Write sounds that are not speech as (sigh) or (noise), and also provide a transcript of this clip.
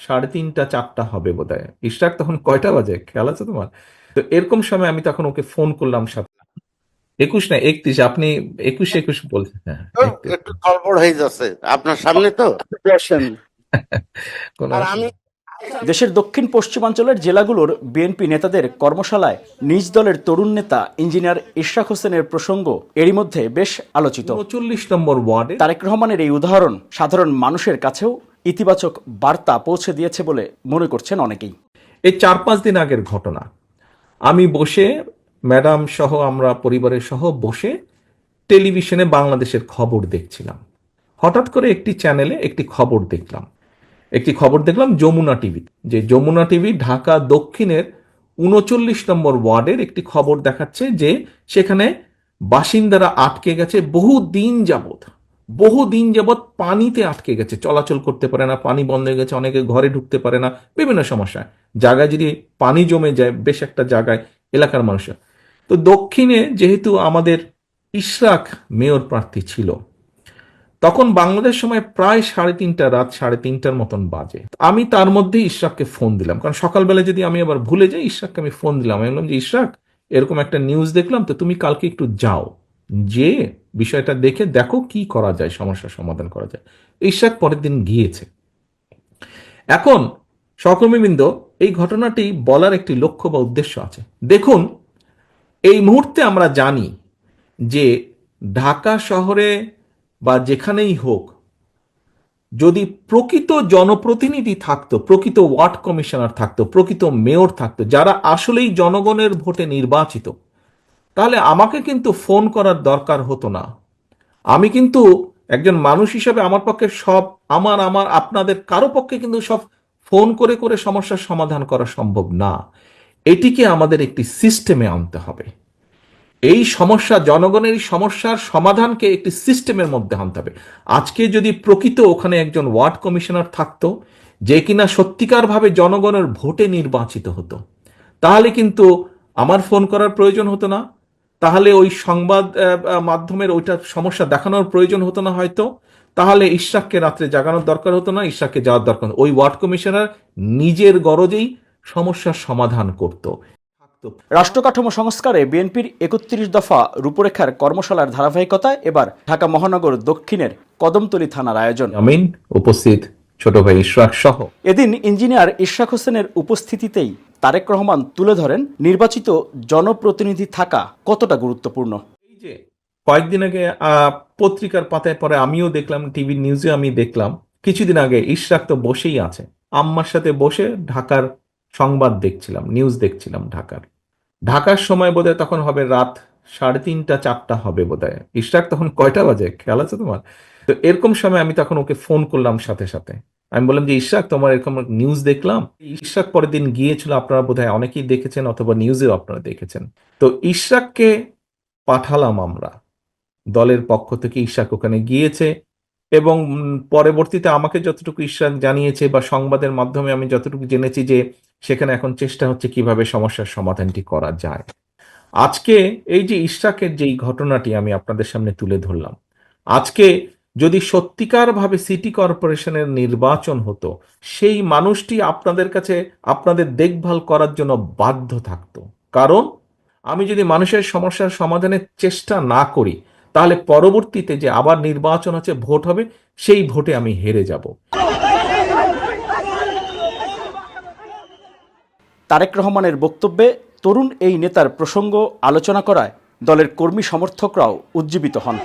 সাড়ে তিনটা চারটা হবে বোধ হয় ইশরাক তখন কয়টা বাজে? খেয়াল আছে তোমার? তো এরকম সময় আমি তখন ওকে ফোন করলাম সাথে একুশ না একত্রিশ আপনি একুশ একুশ বলছেন হ্যাঁ একটু গড়বড় হয়ে যাচ্ছে আপনার সামনে তো। (laughs) কোনো আমি দেশের দক্ষিণ পশ্চিমাঞ্চলের জেলাগুলোর বিএনপি নেতাদের কর্মশালায় নিজ দলের তরুণ নেতা ইঞ্জিনিয়ার ইশরাক হোসেনের প্রসঙ্গ এরই মধ্যে বেশ আলোচিত। উনচল্লিশ নম্বর ওয়ার্ডে তারেক রহমানের এই উদাহরণ সাধারণ মানুষের কাছেও ইতিবাচক বার্তা পৌঁছে দিয়েছে বলে মনে করছেন অনেকেই। এই চার পাঁচ দিন আগের ঘটনা। আমি বসে, ম্যাডাম সহ আমরা পরিবারের সহ বসে টেলিভিশনে বাংলাদেশের খবর দেখছিলাম। হঠাৎ করে একটি চ্যানেলে একটি খবর দেখলাম। একটি খবর দেখলাম যমুনা টিভি যে যমুনা টিভি ঢাকা দক্ষিণের উনচল্লিশ নম্বর ওয়ার্ডের একটি খবর দেখাচ্ছে যে সেখানে বাসিন্দারা আটকে গেছে বহু দিন যাবত বহু দিন যাবৎ পানিতে আটকে গেছে, চলাচল করতে পারে না, পানি বন্ধ হয়ে গেছে, অনেকে ঘরে ঢুকতে পারে না, বিভিন্ন সমস্যা। জায়গায় যদি পানি জমে যায়, বেশ একটা জায়গায়, এলাকার মানুষের। তো দক্ষিণে যেহেতু আমাদের ইশরাক মেয়র প্রার্থী ছিল, তখন বাংলাদেশ সময় প্রায় সাড়ে তিনটা, রাত সাড়ে তিনটার মতন বাজে। আমি তার মধ্যে ইশরাককে ফোন দিলাম। কারণ সকালবেলা যদি আমি আবার ভুলে যাই, ইশরাককে আমি ফোন দিলাম। আমি বললাম যে, ইশরাক, এরকম একটা নিউজ দেখলাম, তো তুমি কালকে একটু যাও। যে বিষয়টা দেখে দেখো কি করা যায়, সমস্যার সমাধান করা যায়। ইশরাক পরের দিন গিয়েছে। এখন সহকর্মীবৃন্দ, এই ঘটনাটি বলার একটি লক্ষ্য বা উদ্দেশ্য আছে। দেখুন, এই মুহূর্তে আমরা জানি যে ঢাকা শহরে বা যেখানেই হোক, যদি প্রকৃত জনপ্রতিনিধি থাকতো, প্রকৃত ওয়ার্ড কমিশনার থাকতো, প্রকৃত মেয়র থাকতো, যারা আসলেই জনগণের ভোটে নির্বাচিত তাহলে আমাকে কিন্তু ফোন করার দরকার হতো না। আমি কিন্তু একজন মানুষ হিসাবে আমার পক্ষে সব, আমার আমার, আপনাদের কারও পক্ষে কিন্তু সব ফোন করে করে সমস্যার সমাধান করা সম্ভব না। এটিকে আমাদের একটি সিস্টেমে আনতে হবে। এই সমস্যা, জনগণের এই সমস্যার সমাধানকে একটি সিস্টেমের মধ্যে আনতে হবে। আজকে যদি প্রকৃত ওখানে একজন ওয়ার্ড কমিশনার থাকতো, যে কিনা সত্যিকারভাবে জনগণের ভোটে নির্বাচিত হতো, তাহলে কিন্তু আমার ফোন করার প্রয়োজন হতো না। তাহলে ওই সংবাদ মাধ্যমের ওইটা সমস্যা দেখানোর প্রয়োজন হতো না হয়তো। তাহলে ইশরাককে রাত্রে জাগানোর দরকার হতো না ইশরাককে যাওয়ার দরকার ওই ওয়ার্ড কমিশনার নিজের গরজেই সমস্যার সমাধান করত। থাকতো রাষ্ট্র কাঠামো সংস্কারে বিএনপির একত্রিশ দফা রূপরেখার কর্মশালার ধারাবাহিকতায় এবার ঢাকা মহানগর দক্ষিণের কদমতলী থানার আয়োজন। আমিন উপস্থিত ছোট ভাই ইশরাক সহ এদিন ইঞ্জিনিয়ার ইশরাক হোসেনের উপস্থিতিতেই তারেক রহমান তুলে ধরেন, নির্বাচিত জনপ্রতিনিধি থাকা কতটা গুরুত্বপূর্ণ? এই যে কয়েকদিন আগে পত্রিকার পাতায় পরে আমিও দেখলাম, টিভি নিউজে আমি দেখলাম, কিছুদিন আগে ইশরাক তো বসেই আছে। আম্মার সাথে বসে ঢাকার সংবাদ দেখছিলাম, নিউজ দেখছিলাম ঢাকার। ঢাকার সময় বোধহয় তখন হবে রাত সাড়ে তিনটা, চারটা হবে বোধহয়। ইশরাক তখন কয়টা বাজে? খেয়াল আছে তোমার? তো এরকম সময় আমি তখন ওকে ফোন করলাম সাথে সাথে। আমি বললাম যে ইশরাক তোমার এরকম নিউজ দেখলাম? ইশরাক পরের দিন গিয়েছিল, আপনারা বোধহয় অনেকেই দেখেছেন অথবা নিউজেও আপনারা দেখেছেন। তো ইশরাককে পাঠালাম আমরা। দলের পক্ষ থেকে ইশাক ওখানে গিয়েছে এবং পরবর্তীতে আমাকে যতটুকু ইশাক জানিয়েছে বা সংবাদের মাধ্যমে আমি যতটুকু জেনেছি যে, সেখানে এখন চেষ্টা হচ্ছে কীভাবে সমস্যার সমাধানটি করা যায়। আজকে এই যে ইশরাকের যেই ঘটনাটি আমি আপনাদের সামনে তুলে ধরলাম, আজকে যদি সত্যিকারভাবে সিটি কর্পোরেশনের নির্বাচন হতো, সেই মানুষটি আপনাদের কাছে আপনাদের দেখভাল করার জন্য বাধ্য থাকতো। কারণ, আমি যদি মানুষের সমস্যার সমাধানের চেষ্টা না করি, তাহলে পরবর্তীতে যে আবার নির্বাচন আছে ভোট হবে, সেই ভোটে আমি হেরে যাব। তারেক রহমানের বক্তব্যে তরুণ এই নেতার প্রসঙ্গ আলোচনা করায় দলের কর্মী সমর্থকরাও উজ্জীবিত হন।